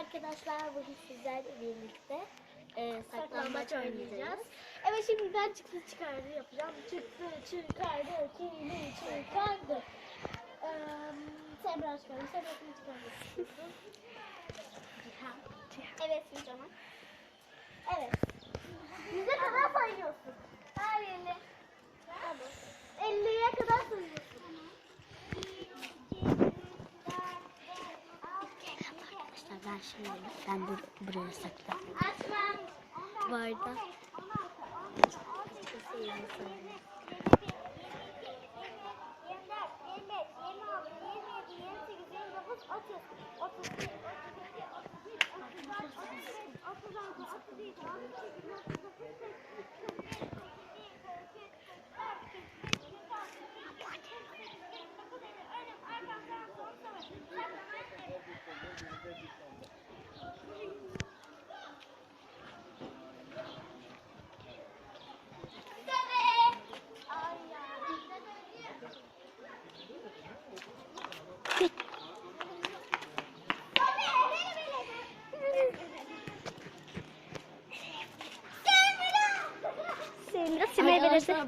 arkadaşlar. Bugün sizlerle birlikte e, saklambaç oynayacağız. Evet şimdi ben çıktı çıkardı yapacağım. Çıktı çıkardı kimi çıkardı. Ee, Semra çıkardı. Semra kimi çıkardı? Evet Cihan. Evet. Yüze kadar sayıyorsun. Her yerine. Hadi. 50'ye kadar sayıyorsun. Şimdi ben bur buraya saklam. Açmam.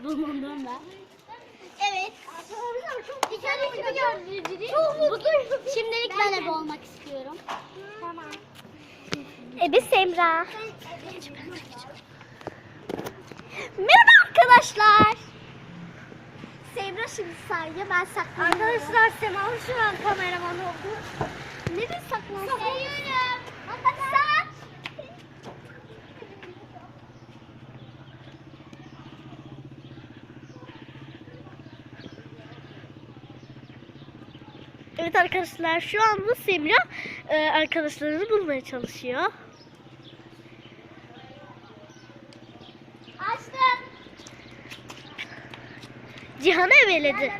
Bulunduğum ben. Evet. Çok. Şimdilik ben ebe olmak istiyorum. Tamam. Ebe Semra. Merhaba arkadaşlar. Semra şimdi sayıyor ben saklanıyorum. Arkadaşlar Sema şu an kameraman oldu. Evet arkadaşlar şu anda Semra e, arkadaşlarını bulmaya çalışıyor. Açtım. Cihan'ı eveledi.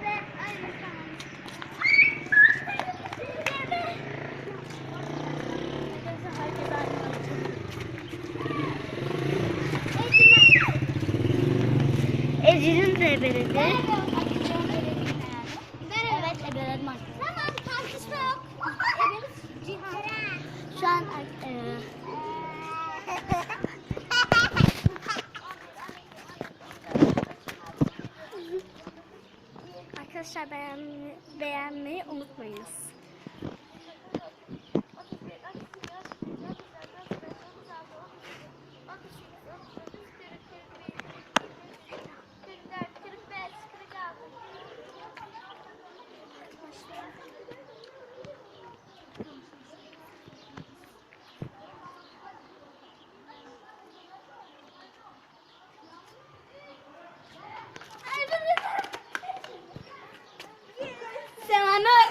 Ece'nin de eveledi. Evet ebeledim arkadaşlar. Tamam tartışma yok. Ebemiz Cihan. Şu an e, Arkadaşlar beğenmeyi, beğenmeyi unutmayınız. Semanur.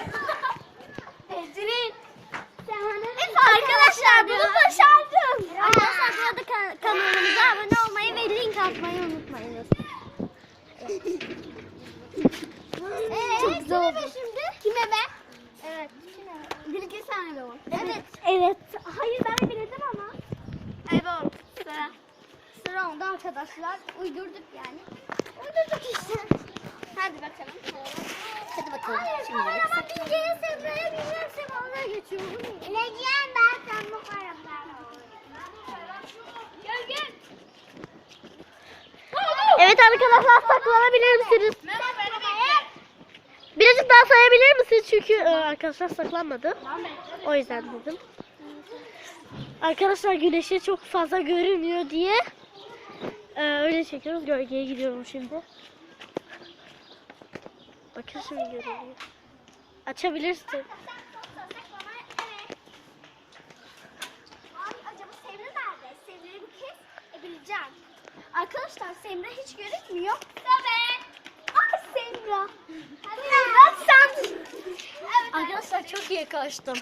Ecrin. Evet arkadaşlar bunu başardım. arkadaşlar bu arada kan- kanalımıza abone olmayı ve link atmayı unutmayınız. Ee, Çok güzel oldu. şimdi? Kime ben? Evet. Kime? Bilge sen de ol. Evet. Evet. Hayır ben biledim ama. Evet. Sıra. Sıra onda arkadaşlar. Uydurduk yani. Uydurduk işte. Hadi bakalım. Hadi bakalım Hayır, şimdilik. kameraman Bilge'ye Semra'ya Bilge'ye Semra'ya geçiyor. Bileceğim ben sen bu kameraman. Gel gel. Evet arkadaşlar saklanabilir misiniz? Birazcık daha sayabilir misiniz? Çünkü e, arkadaşlar saklanmadı. O yüzden dedim. Arkadaşlar güneşe çok fazla görünmüyor diye e, öyle çekiyoruz. Gölgeye gidiyorum şimdi. Bakın şimdi görünüyor. Açabilirsin. Semra ebileceğim. Arkadaşlar Semra hiç görünmüyor. Tabii. Ay Semra. Ya. sen. Evet. Arkadaşlar çok iyi kaçtım.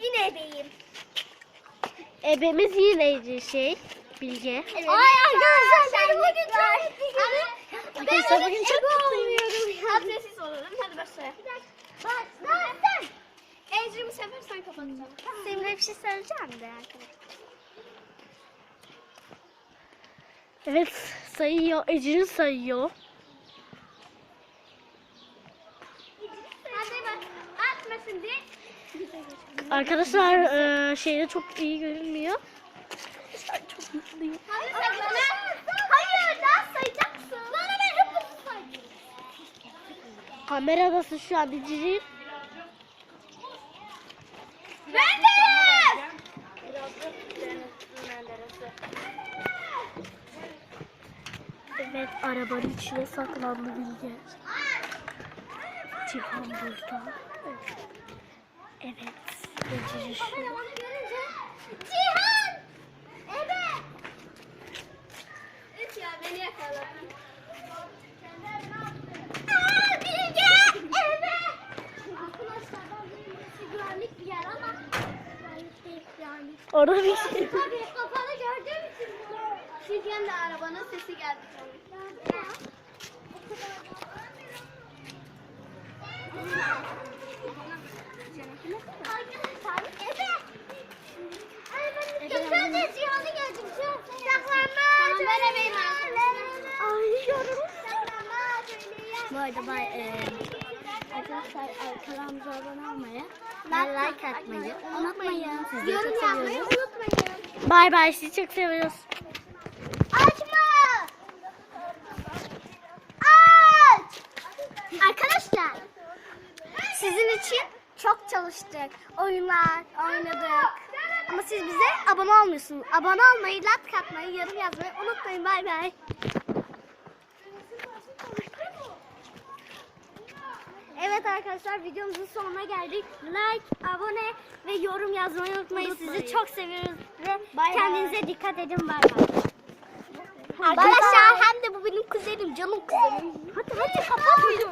Yine ebeyim. Ebemiz yine şey Bilge. Evet. Ay arkadaşlar ben bugün çok mutluyum. Arkadaşlar bugün çok mutluyum. Hadi sessiz olalım. Hadi başlayalım. Başla. Ecri bu sefer sen kapatacaksın. Semra bir şey söyleyeceğim de arkadaşlar. Evet sayıyor. Ecrin sayıyor. Hadi bak. Atmasın diye. Arkadaşlar e, şeyde çok iyi görünmüyor. Çok mutluyum. Hayır, hayır daha sayacaksın. Kameradasın şu an Cicil. Ben de. Evet arabanın içine saklandı Bilge. Cihan burada. Evet. ve Cici şu- Cihan! Evet. Üf ya beni yakaladın. Aa, Bilge! Evet. Arkadaşlar ben burası güvenlik bir yer ama güvenlik değil yani. Orada bir şey. Tabii kafanı gördüğüm için Bilge'nin de arabanın sesi geldi. Ben saklanma. Ben. Bu arada bay, e, arkadaşlar e, kanalımıza abone olmayı, like atmayı unutmayın. Sizi Yorum çok yapmayı seviyoruz. unutmayın. Bay bay sizi çok seviyoruz. Açma. Aç. Arkadaşlar sizin için çok çalıştık. Oyunlar oynadık. Ama siz bize abone olmuyorsunuz. Abone olmayı, like atmayı, yorum yazmayı unutmayın. Bay bay. Evet arkadaşlar videomuzun sonuna geldik. Like, abone ve yorum yazmayı unutmayın. Unutmayın. Sizi çok seviyoruz ve Bay kendinize dikkat edin. Bay bay. Arkadaşlar bay. hem de bu benim kuzenim, canım kuzenim. Hadi hadi kapat videoyu.